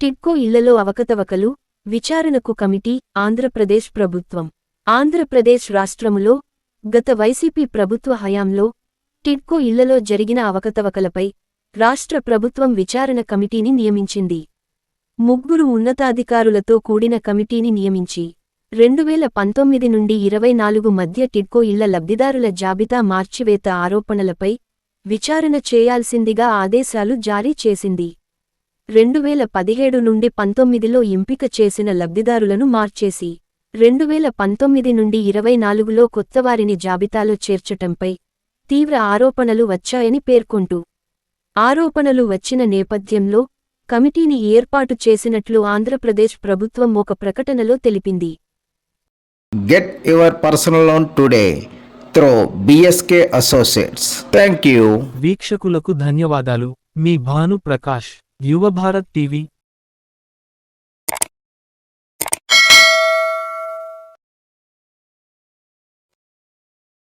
టిడ్కో ఇళ్ళలో అవకతవకలు విచారణకు కమిటీ ఆంధ్రప్రదేశ్ ప్రభుత్వం. ఆంధ్రప్రదేశ్ రాష్ట్రములో గత వైసీపీ ప్రభుత్వ హయాంలో టిడ్కో ఇళ్ళలో జరిగిన అవకతవకలపై రాష్ట్ర ప్రభుత్వం విచారణ కమిటీని నియమించింది. ముగ్గురు ఉన్నతాధికారులతో కూడిన కమిటీని నియమించి రెండువేల పంతొమ్మిది నుండి ఇరవై నాలుగు మధ్య టిడ్కో ఇళ్ళ లబ్ధిదారుల జాబితా మార్చివేత ఆరోపణలపై విచారణ చేయాల్సిందిగా ఆదేశాలు జారీ చేసింది. రెండువేల పదిహేడు నుండి పంతొమ్మిదిలో ఎంపిక చేసిన లబ్ధిదారులను మార్చేసి రెండువేల పంతొమ్మిది నుండి ఇరవై నాలుగులో కొత్తవారిని జాబితాలో చేర్చటంపై తీవ్ర ఆరోపణలు వచ్చాయని పేర్కొంటూ ఆరోపణలు వచ్చిన నేపథ్యంలో కమిటీని ఏర్పాటు చేసినట్లు ఆంధ్రప్రదేశ్ ప్రభుత్వం ఒక ప్రకటనలో తెలిపింది Get your personal loan today through BSK Associates. Thank you. వీక్షకులకు ధన్యవాదాలు మీ భాను ప్రకాష్ युवा भारत टीवी